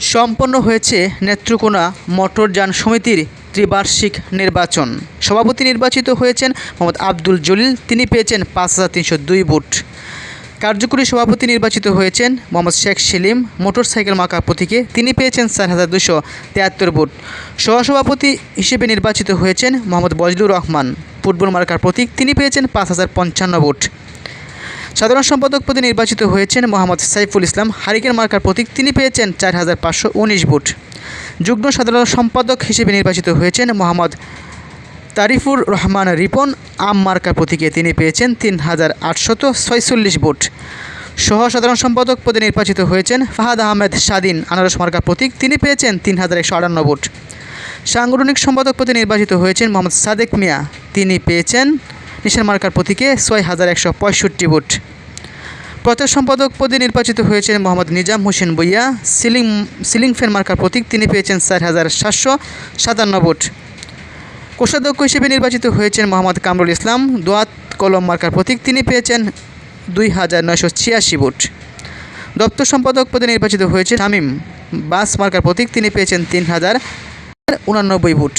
সম্পন্ন হয়েছে নেত্রকোনা মোটরযান সমিতির ত্রিবার্ষিক নির্বাচন। সভাপতি নির্বাচিত হয়েছেন মোহাম্মদ আব্দুল জলিল। তিনি পেয়েছেন পাঁচ হাজার তিনশো দুই ভোট। কার্যকরী সভাপতি নির্বাচিত হয়েছেন মোহাম্মদ শেখ সেলিম। মোটরসাইকেল মার্কা প্রতীকে তিনি পেয়েছেন চার হাজার দুশো তিয়াত্তর ভোট। সহসভাপতি হিসেবে নির্বাচিত হয়েছেন মোহাম্মদ বজলুর রহমান। ফুটবল মার্কার প্রতীক তিনি পেয়েছেন পাঁচ হাজার পঞ্চান্ন ভোট। সাধারণ সম্পাদক পদে নির্বাচিত হয়েছেন মোহাম্মদ সাইফুল ইসলাম। হারিকেন মার্কার প্রতীক তিনি পেয়েছেন চার হাজার পাঁচশো উনিশ ভোট। যুগ্ম সাধারণ সম্পাদক হিসেবে নির্বাচিত হয়েছেন মোহাম্মদ তারিফুর রহমান রিপন। আম মার্কার প্রতীকে তিনি পেয়েছেন তিন হাজার আটশত ছয়চল্লিশ ভোট। সহ সাধারণ সম্পাদক পদে নির্বাচিত হয়েছেন ফাহাদ আহমেদ স্বাধীন। আনারস মার্কার প্রতীক তিনি পেয়েছেন তিন হাজার একশো আটান্ন ভোট। সাংগঠনিক সম্পাদক পদে নির্বাচিত হয়েছেন মোহাম্মদ সাদেক মিয়া। তিনি পেয়েছেন নিশান মার্কার প্রতীকে ছয় হাজার একশো পঁয়ষট্টি ভোট। প্রচার সম্পাদক পদে নির্বাচিত হয়েছেন Mohammad Nizam Hossain Boiya. Ceiling ceiling fan marker প্রতীক তিনি পেয়েছেন চার হাজার সাতশো সাতান্ন ভোট। কোষাধ্যক্ষ হিসেবে নির্বাচিত হয়েছেন মোহাম্মদ কামরুল ইসলাম। দোয়াত কলম মার্কার প্রতীক তিনি পেয়েছেন দুই হাজার নয়শো ছিয়াশি ভোট। দপ্তর সম্পাদক পদে নির্বাচিত হয়েছে শামীম। বাস মার্কার প্রতীক তিনি পেয়েছেন তিন হাজার উনানব্বই ভোট।